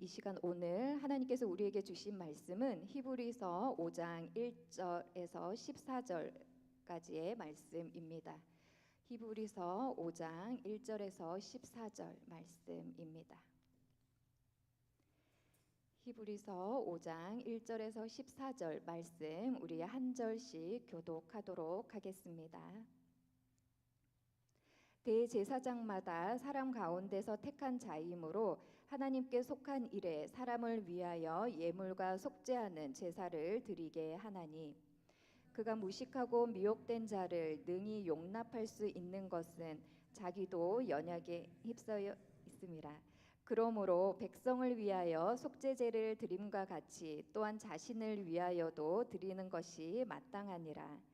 이 시간 오늘 하나님께서 우리에게 주신 말씀은 히브리서 5장 1절에서 14절까지의 말씀입니다. 히브리서 5장 1절에서 14절 말씀입니다. 히브리서 5장 1절에서 14절 말씀 우리 한 절씩 교독하도록 하겠습니다. 대제사장마다 사람 가운데서 택한 자이므로 하나님께 속한 일에 사람을 위하여 예물과 속죄하는 제사를 드리게 하나니 그가 무식하고 미혹된 자를 능히 용납할 수 있는 것은 자기도 연약에 휩싸여 있음이라. 그러므로 백성을 위하여 속죄제를 드림과 같이 또한 자신을 위하여도 드리는 것이 마땅하니라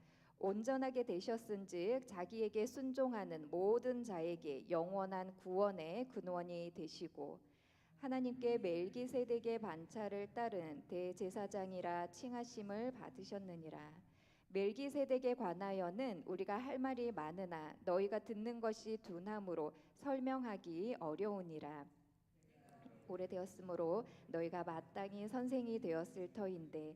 온전하게 되셨은즉 자기에게 순종하는 모든 자에게 영원한 구원의 근원이 되시고 하나님께 멜기세덱의 반차를 따른 대제사장이라 칭하심을 받으셨느니라. 멜기세덱에 관하여는 우리가 할 말이 많으나 너희가 듣는 것이 둔함으로 설명하기 어려우니라. 오래되었으므로 너희가 마땅히 선생이 되었을 터인데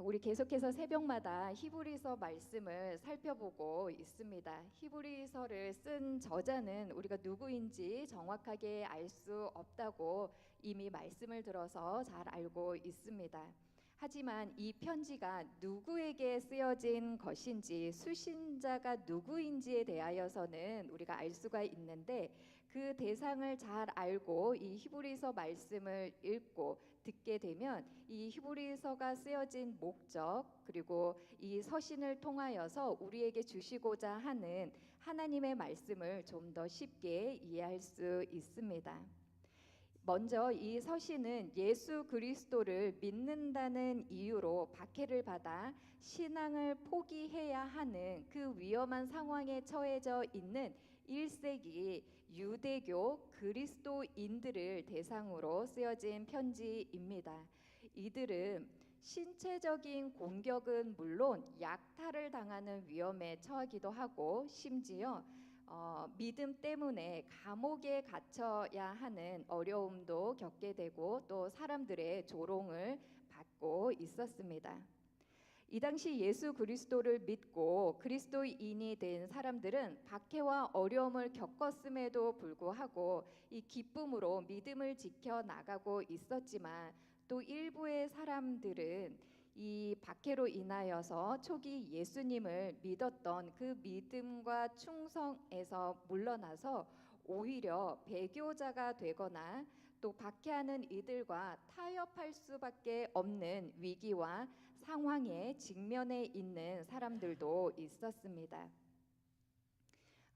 우리 계속해서 새벽마다 히브리서 말씀을 살펴보고 있습니다. 히브리서를 쓴 저자는 우리가 누구인지 정확하게 알 수 없다고 이미 말씀을 들어서 잘 알고 있습니다. 하지만 이 편지가 누구에게 쓰여진 것인지 수신자가 누구인지에 대하여서는 우리가 알 수가 있는데 그 대상을 잘 알고 이 히브리서 말씀을 읽고 듣게 되면 이 히브리서가 쓰여진 목적 그리고 이 서신을 통하여서 우리에게 주시고자 하는 하나님의 말씀을 좀 더 쉽게 이해할 수 있습니다. 먼저 이 서신은 예수 그리스도를 믿는다는 이유로 박해를 받아 신앙을 포기해야 하는 그 위험한 상황에 처해져 있는 1세기 유대교 그리스도인들을 대상으로 쓰여진 편지입니다. 이들은 신체적인 공격은 물론 약탈을 당하는 위험에 처하기도 하고 심지어 어, 믿음 때문에 감옥에 갇혀야 하는 어려움도 겪게 되고 또 사람들의 조롱을 받고 있었습니다. 이 당시 예수 그리스도를 믿고 그리스도인이 된 사람들은 박해와 어려움을 겪었음에도 불구하고 이 기쁨으로 믿음을 지켜 나가고 있었지만 또 일부의 사람들은 이 박해로 인하여서 초기 예수님을 믿었던 그 믿음과 충성에서 물러나서 오히려 배교자가 되거나 또 박해하는 이들과 타협할 수밖에 없는 위기와 상황에 직면해 있는 사람들도 있었습니다.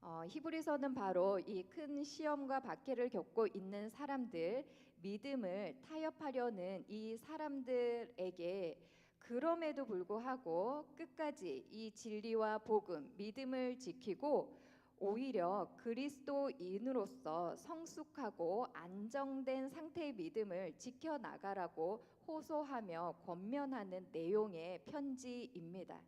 어, 히브리서는 바로 이 큰 시험과 박해를 겪고 있는 사람들 믿음을 타협하려는 이 사람들에게 그럼에도 불구하고 끝까지 이 진리와 복음, 믿음을 지키고 오히려 그리스도인으로서 성숙하고 안정된 상태의 믿음을 지켜나가라고 호소하며 권면하는 내용의 편지입니다.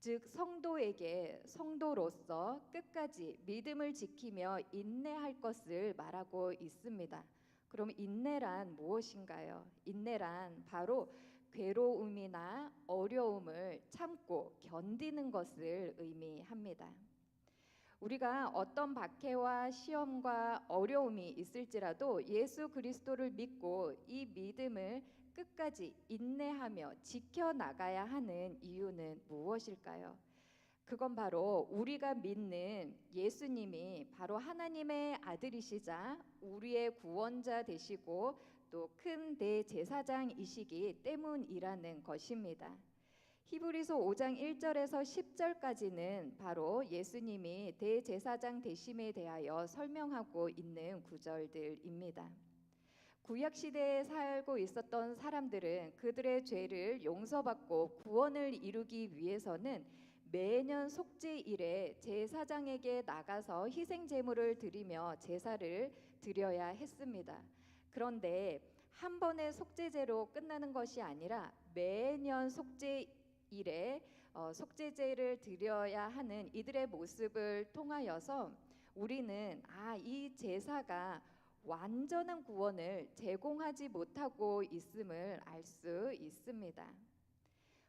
즉 성도에게 성도로서 끝까지 믿음을 지키며 인내할 것을 말하고 있습니다. 그럼 인내란 무엇인가요? 인내란 바로 괴로움이나 어려움을 참고 견디는 것을 의미합니다. 우리가 어떤 박해와 시험과 어려움이 있을지라도 예수 그리스도를 믿고 이 믿음을 끝까지 인내하며 지켜나가야 하는 이유는 무엇일까요? 그건 바로 우리가 믿는 예수님이 바로 하나님의 아들이시자 우리의 구원자 되시고 또 큰 대제사장이시기 때문이라는 것입니다. 히브리서 5장 1절에서 10절까지는 바로 예수님이 대제사장 되심에 대하여 설명하고 있는 구절들입니다. 구약 시대에 살고 있었던 사람들은 그들의 죄를 용서받고 구원을 이루기 위해서는 매년 속죄일에 제사장에게 나가서 희생 제물을 드리며 제사를 드려야 했습니다. 그런데 한 번의 속죄제로 끝나는 것이 아니라 매년 속죄 일에 어, 속죄제를 드려야 하는 이들의 모습을 통하여서 우리는 아 이 제사가 완전한 구원을 제공하지 못하고 있음을 알 수 있습니다.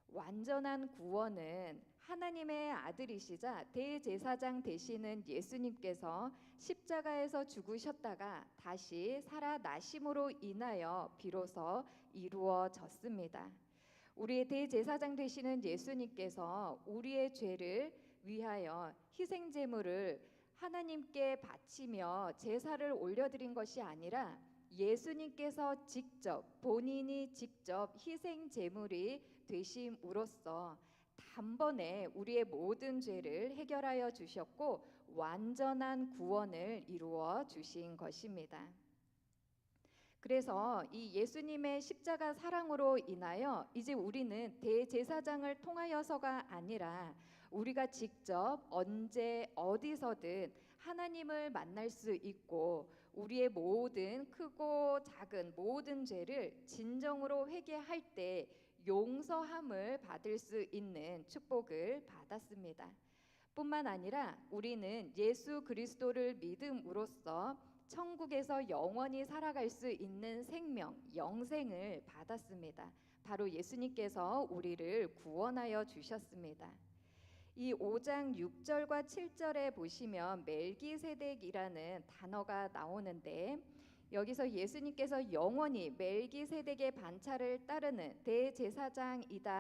완전한 구원은 하나님의 아들이시자 대제사장 되시는 예수님께서 십자가에서 죽으셨다가 다시 살아나심으로 인하여 비로소 이루어졌습니다. 우리의 대제사장 되시는 예수님께서 우리의 죄를 위하여 희생 제물을 하나님께 바치며 제사를 올려드린 것이 아니라 예수님께서 직접 본인이 직접 희생 제물이 되심으로써 단번에 우리의 모든 죄를 해결하여 주셨고 완전한 구원을 이루어 주신 것입니다. 그래서 이 예수님의 십자가 사랑으로 인하여 이제 우리는 대제사장을 통하여서가 아니라 우리가 직접 언제 어디서든 하나님을 만날 수 있고 우리의 모든 크고 작은 모든 죄를 진정으로 회개할 때 용서함을 받을 수 있는 축복을 받았습니다. 뿐만 아니라 우리는 예수 그리스도를 믿음으로써 천국에서 영원히 살아갈 수 있는 생명, 영생을 받았습니다. 바로 예수님께서 우리를 구원하여 주셨습니다. 이 5장 6절과 7절에 보시면 멜기세덱이라는 단어가 나오는데 여기서 예수님께서 영원히 멜기세덱의 반차를 따르는 대제사장이다라는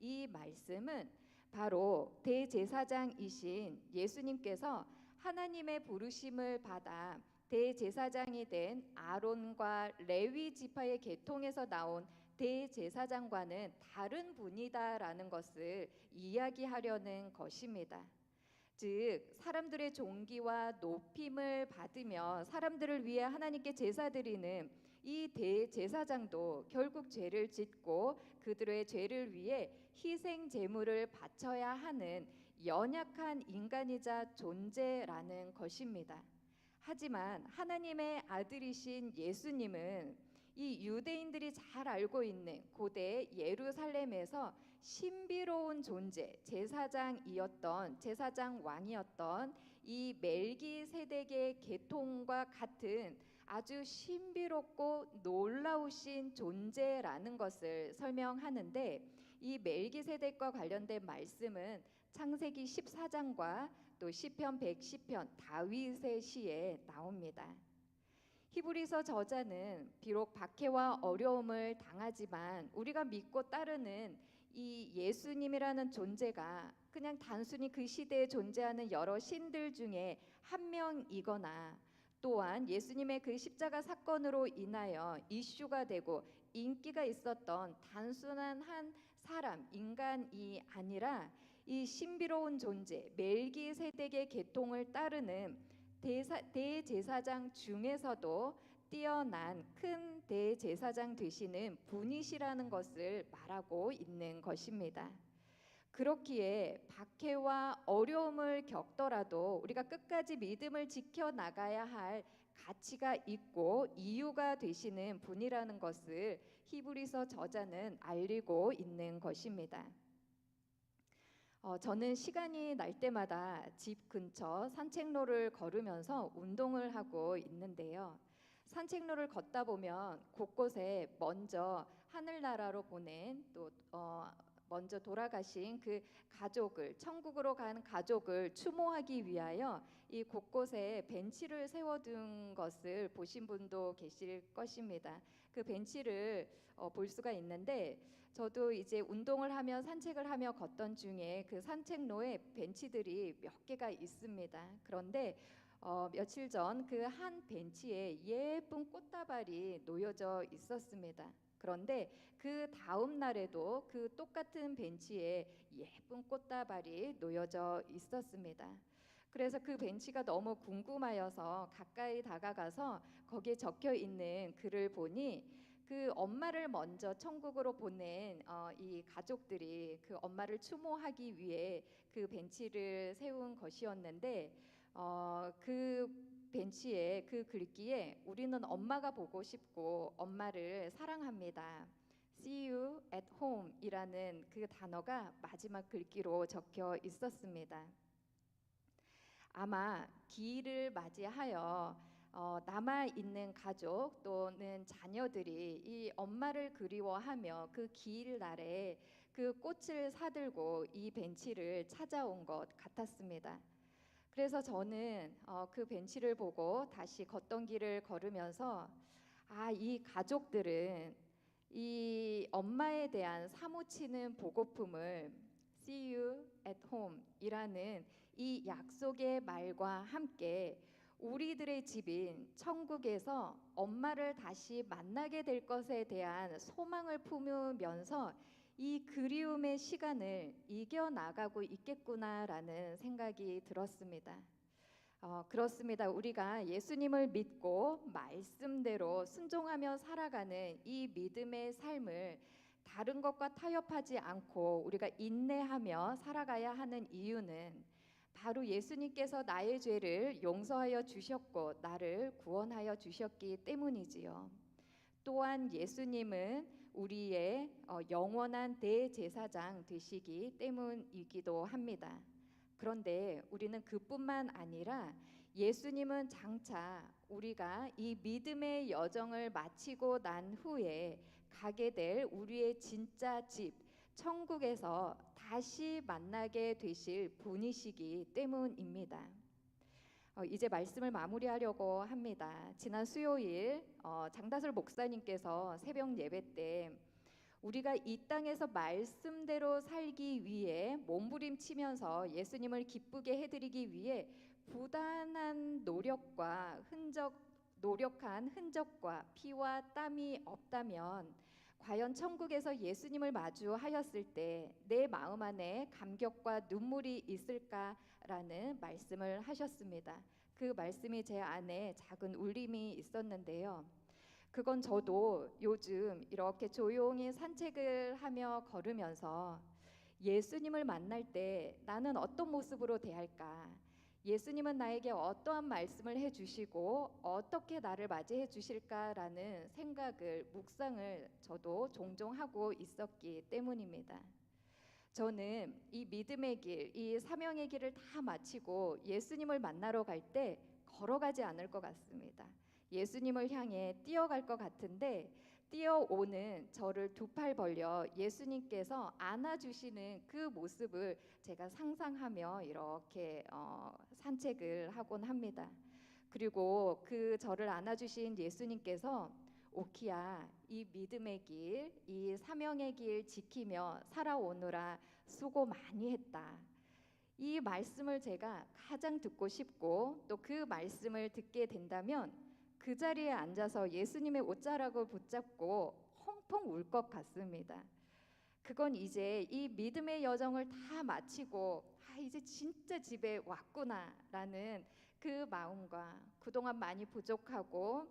이 말씀은 바로 대제사장이신 예수님께서 하나님의 부르심을 받아 대제사장이 된 아론과 레위 지파의 계통에서 나온 대제사장과는 다른 분이다라는 것을 이야기하려는 것입니다. 즉 사람들의 존귀와 높임을 받으며 사람들을 위해 하나님께 제사 드리는 이 대제사장도 결국 죄를 짓고 그들의 죄를 위해 희생 제물을 바쳐야 하는 연약한 인간이자 존재라는 것입니다. 하지만 하나님의 아들이신 예수님은 이 유대인들이 잘 알고 있는 고대 예루살렘에서 신비로운 존재 제사장이었던 제사장 왕이었던 이 멜기세덱의 계통과 같은 아주 신비롭고 놀라우신 존재라는 것을 설명하는데 이 멜기세덱과 관련된 말씀은 창세기 14장과 또 시편 110편 다윗의 시에 나옵니다. 히브리서 저자는 비록 박해와 어려움을 당하지만 우리가 믿고 따르는 이 예수님이라는 존재가 그냥 단순히 그 시대에 존재하는 여러 신들 중에 한 명이거나 또한 예수님의 그 십자가 사건으로 인하여 이슈가 되고 인기가 있었던 단순한 한 사람, 인간이 아니라 이 신비로운 존재, 멜기세덱의 계통을 따르는 대사, 대제사장 중에서도 뛰어난 큰 대제사장 되시는 분이시라는 것을 말하고 있는 것입니다. 그렇기에 박해와 어려움을 겪더라도 우리가 끝까지 믿음을 지켜 나가야 할 가치가 있고 이유가 되시는 분이라는 것을 히브리서 저자는 알리고 있는 것입니다. 어, 저는 시간이 날 때마다 집 근처 산책로를 걸으면서 운동을 하고 있는데요. 산책로를 걷다 보면 곳곳에 먼저 하늘나라로 보낸 또 어, 먼저 돌아가신 그 가족을 천국으로 간 가족을 추모하기 위하여 이 곳곳에 벤치를 세워둔 것을 보신 분도 계실 것입니다. 그 벤치를 어, 볼 수가 있는데 저도 이제 운동을 하며 산책을 하며 걷던 중에 그 산책로에 벤치들이 몇 개가 있습니다. 그런데 어, 며칠 전 그 한 벤치에 예쁜 꽃다발이 놓여져 있었습니다. 그런데 그 다음 날에도 그 똑같은 벤치에 예쁜 꽃다발이 놓여져 있었습니다. 그래서 그 벤치가 너무 궁금하여서 가까이 다가가서 거기에 적혀 있는 글을 보니 그 엄마를 먼저 천국으로 보낸 어, 이 가족들이 그 엄마를 추모하기 위해 그 벤치를 세운 것이었는데 어, 그 벤치에 그 글귀에 우리는 엄마가 보고 싶고 엄마를 사랑합니다. See you at home이라는 그 단어가 마지막 글귀로 적혀 있었습니다. 아마 기일을 맞이하여 어, 남아 있는 가족 또는 자녀들이 이 엄마를 그리워하며 그 기일 날에 그 꽃을 사들고 이 벤치를 찾아온 것 같았습니다. 그래서 저는 어, 그 벤치를 보고 다시 걷던 길을 걸으면서 아, 이 가족들은 이 엄마에 대한 사무치는 보고품을 See you at home 이라는 이 약속의 말과 함께 우리들의 집인 천국에서 엄마를 다시 만나게 될 것에 대한 소망을 품으면서 이 그리움의 시간을 이겨 나가고 있겠구나라는 생각이 들었습니다. 어, 그렇습니다. 우리가 예수님을 믿고 말씀대로 순종하며 살아가는 이 믿음의 삶을 다른 것과 타협하지 않고 우리가 인내하며 살아가야 하는 이유는 바로 예수님께서 나의 죄를 용서하여 주셨고 나를 구원하여 주셨기 때문이지요. 또한 예수님은 우리의 어, 영원한 대제사장 되시기 때문이기도 합니다. 그런데 우리는 그뿐만 아니라 예수님은 장차 우리가 이 믿음의 여정을 마치고 난 후에 가게 될 우리의 진짜 집 천국에서 다시 만나게 되실 분이시기 때문입니다. 어, 이제 말씀을 마무리하려고 합니다. 지난 수요일 어, 장다슬 목사님께서 새벽 예배 때 우리가 이 땅에서 말씀대로 살기 위해 몸부림치면서 예수님을 기쁘게 해드리기 위해 부단한 노력과 흔적 노력한 흔적과 피와 땀이 없다면 과연 천국에서 예수님을 마주하였을 때 내 마음 안에 감격과 눈물이 있을까라는 말씀을 하셨습니다. 그 말씀이 제 안에 작은 울림이 있었는데요. 그건 저도 요즘 이렇게 조용히 산책을 하며 걸으면서 예수님을 만날 때 나는 어떤 모습으로 대할까? 예수님은 나에게 어떠한 말씀을 해 주시고 어떻게 나를 맞이해 주실까라는 생각을 묵상을 저도 종종 하고 있었기 때문입니다. 저는 이 믿음의 길, 이 사명의 길을 다 마치고 예수님을 만나러 갈 때 걸어가지 않을 것 같습니다. 예수님을 향해 뛰어갈 것 같은데 뛰어오는 저를 두 팔 벌려 예수님께서 안아주시는 그 모습을 제가 상상하며 이렇게 어, 산책을 하곤 합니다. 그리고 그 저를 안아주신 예수님께서 오키야 이 믿음의 길, 이 사명의 길 지키며 살아오느라 수고 많이 했다. 이 말씀을 제가 가장 듣고 싶고 또 그 말씀을 듣게 된다면 그 자리에 앉아서 예수님의 옷자락을 붙잡고 펑펑 울 것 같습니다. 그건 이제 이 믿음의 여정을 다 마치고 아 이제 진짜 집에 왔구나라는 그 마음과 그동안 많이 부족하고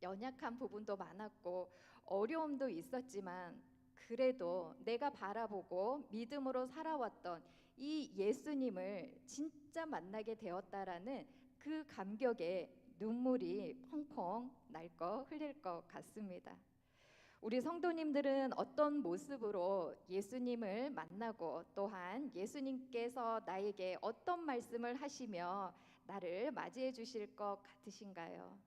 연약한 부분도 많았고 어려움도 있었지만 그래도 내가 바라보고 믿음으로 살아왔던 이 예수님을 진짜 만나게 되었다라는 그 감격에 눈물이 펑펑 날 거 흘릴 것 같습니다. 우리 성도님들은 어떤 모습으로 예수님을 만나고 또한 예수님께서 나에게 어떤 말씀을 하시며 나를 맞이해 주실 것 같으신가요?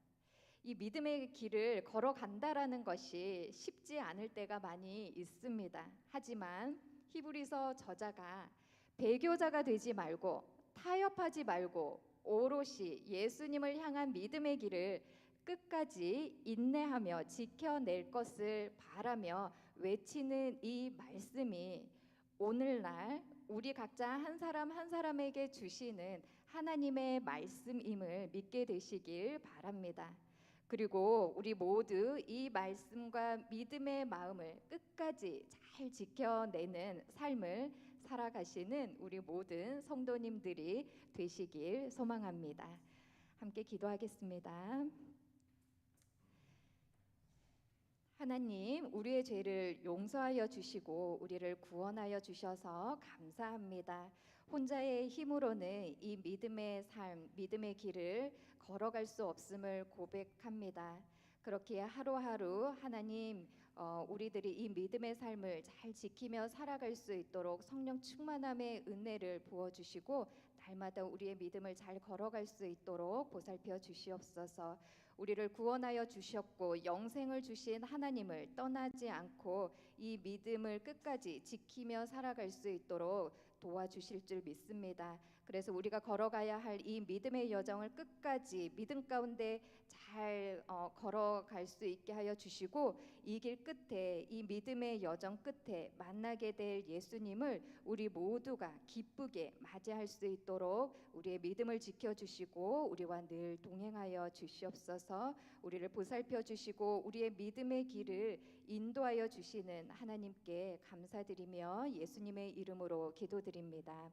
이 믿음의 길을 걸어간다라는 것이 쉽지 않을 때가 많이 있습니다. 하지만 히브리서 저자가 배교자가 되지 말고 타협하지 말고 오롯이 예수님을 향한 믿음의 길을 끝까지 인내하며 지켜낼 것을 바라며 외치는 이 말씀이 오늘날 우리 각자 한 사람 한 사람에게 주시는 하나님의 말씀임을 믿게 되시길 바랍니다. 그리고 우리 모두 이 말씀과 믿음의 마음을 끝까지 잘 지켜내는 삶을 살아가시는 우리 모든 성도님들이 되시길 소망합니다. 함께 기도하겠습니다. 하나님, 우리의 죄를 용서하여 주시고 우리를 구원하여 주셔서 감사합니다. 혼자의 힘으로는 이 믿음의 삶, 믿음의 길을 걸어갈 수 없음을 고백합니다. 그렇게 하루하루 하나님 어, 우리들이 이 믿음의 삶을 잘 지키며 살아갈 수 있도록 성령 충만함의 은혜를 부어 주시고 날마다 우리의 믿음을 잘 걸어갈 수 있도록 보살펴 주시옵소서. 우리를 구원하여 주셨고 영생을 주신 하나님을 떠나지 않고 이 믿음을 끝까지 지키며 살아갈 수 있도록 도와주실 줄 믿습니다. 그래서 우리가 걸어가야 할 이 믿음의 여정을 끝까지 믿음 가운데 잘 어, 걸어갈 수 있게 하여 주시고 이 길 끝에 이 믿음의 여정 끝에 만나게 될 예수님을 우리 모두가 기쁘게 맞이할 수 있도록 우리의 믿음을 지켜 주시고 우리와 늘 동행하여 주시옵소서. 우리를 보살펴 주시고 우리의 믿음의 길을 인도하여 주시는 하나님께 감사드리며 예수님의 이름으로 기도드립니다.